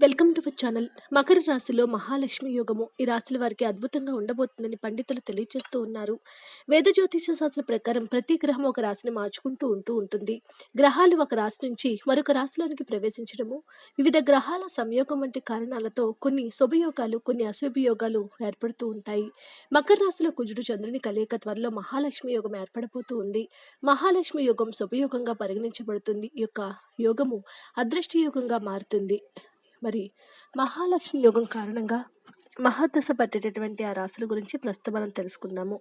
Welcome to our channel. Makar రాశిలో మహాలక్ష్మి యోగము ఈ రాశుల వారికి అద్భుతంగా ఉండబోతుందని పండితులు తెలియజేస్తూ ఉన్నారు. వేద జ్యోతిష శాస్త్ర ప్రకారం ప్రతి గ్రహం ఒక రాశిని మార్చుకుంటూ ఉంటూ ఉంటుంది. గ్రహాలు ఒక రాశి నుంచి మరొక రాశిలోనికి ప్రవేశించడము వివిధ గ్రహాల సంయోగం వంటి కారణాలతో కొన్ని శుభయోగాలు కొన్ని అశుభయోగాలు ఏర్పడుతూ ఉంటాయి. మకర రాశిలో కుజుడు చంద్రుని కలయిక త్వరలో మహాలక్ష్మి యోగం ఏర్పడబోతూ ఉంది. మహాలక్ష్మి యోగం శుభయోగంగా పరిగణించబడుతుంది. ఈ యొక్క యోగము అదృష్టయోగంగా మారుతుంది. మరి మహాలక్ష్మి యోగం కారణంగా మహాదశ పట్టేటటువంటి ఆ రాశుల గురించి ప్రస్తుతం మనం తెలుసుకుందాము.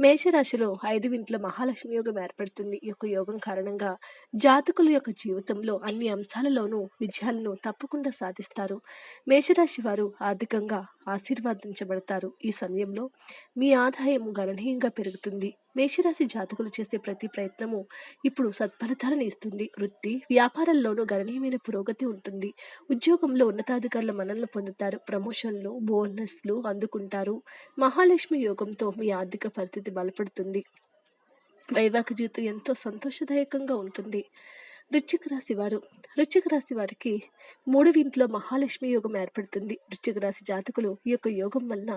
మేషరాశిలో ఐదు ఇంట్లో మహాలక్ష్మి యోగం ఏర్పడుతుంది. ఈ యొక్క యోగం కారణంగా జాతకుల యొక్క జీవితంలో అన్ని అంశాలలోనూ విజయాలను తప్పకుండా సాధిస్తారు. మేషరాశి వారు ఆర్థికంగా ఆశీర్వాదించబడతారు. ఈ సమయంలో మీ ఆదాయం గణనీయంగా పెరుగుతుంది. మేషరాశి జాతకులు చేసే ప్రతి ప్రయత్నము ఇప్పుడు సత్ఫలితాలను ఇస్తుంది. వృత్తి వ్యాపారంలోనూ గణనీయమైన పురోగతి ఉంటుంది. ఉద్యోగంలో ఉన్నతాధికారుల మనల్ని పొందుతారు. ప్రమోషన్లు బోనస్లు అందుకుంటారు. మహాలక్ష్మి యోగంతో మీ ఆర్థిక పరిస్థితి బలపడుతుంది. వైవాహిక జీవితం ఎంతో సంతోషదాయకంగా ఉంటుంది. వృశ్చిక రాశి వారు. వృశ్చిక రాశి వారికి మూడవ ఇంట్లో మహాలక్ష్మి యోగం ఏర్పడుతుంది. వృశ్చిక రాశి జాతకులు ఈ యొక్క యోగం వలన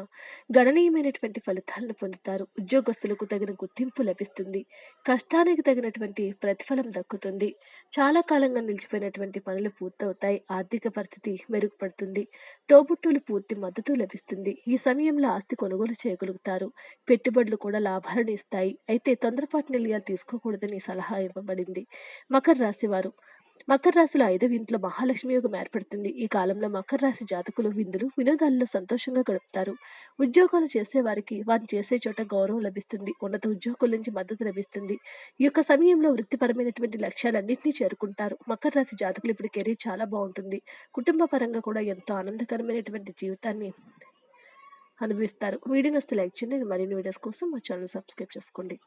గణనీయమైనటువంటి ఫలితాలను పొందుతారు. ఉద్యోగస్తులకు తగిన గుర్తింపు లభిస్తుంది. కష్టానికి తగినటువంటి ప్రతిఫలం దక్కుతుంది. చాలా కాలంగా నిలిచిపోయినటువంటి పనులు పూర్తవుతాయి. ఆర్థిక పరిస్థితి మెరుగుపడుతుంది. తోబుట్టులు పూర్తి మద్దతు లభిస్తుంది. ఈ సమయంలో ఆస్తి కొనుగోలు చేయగలుగుతారు. పెట్టుబడులు కూడా లాభాలను ఇస్తాయి. అయితే తొందరపాటు నిర్ణయాలు తీసుకోకూడదని సలహా ఇవ్వబడింది. మకర రాశి రాశివారు మకర రాశిలో ఐదవ ఇంట్లో మహాలక్ష్మి యోగం ఏర్పడుతుంది. ఈ కాలంలో మకర రాశి జాతకులు విందులు వినోదాల్లో సంతోషంగా గడుపుతారు. ఉద్యోగాలు చేసే వారికి వారు చేసే చోట గౌరవం లభిస్తుంది. ఉన్నత ఉద్యోగుల నుంచి మద్దతు లభిస్తుంది. ఈ యొక్క సమయంలో వృత్తిపరమైనటువంటి లక్ష్యాలన్నింటినీ చేరుకుంటారు. మకర రాశి జాతకులు ఇప్పుడు కెరీర్ చాలా బాగుంటుంది. కుటుంబ పరంగా కూడా ఎంతో ఆనందకరమైనటువంటి జీవితాన్ని అనుభవిస్తారు. వీడియో వస్తే లైక్ చేయండి. మరిన్ని వీడియోస్ కోసం మా ఛానల్ సబ్స్క్రైబ్ చేసుకోండి.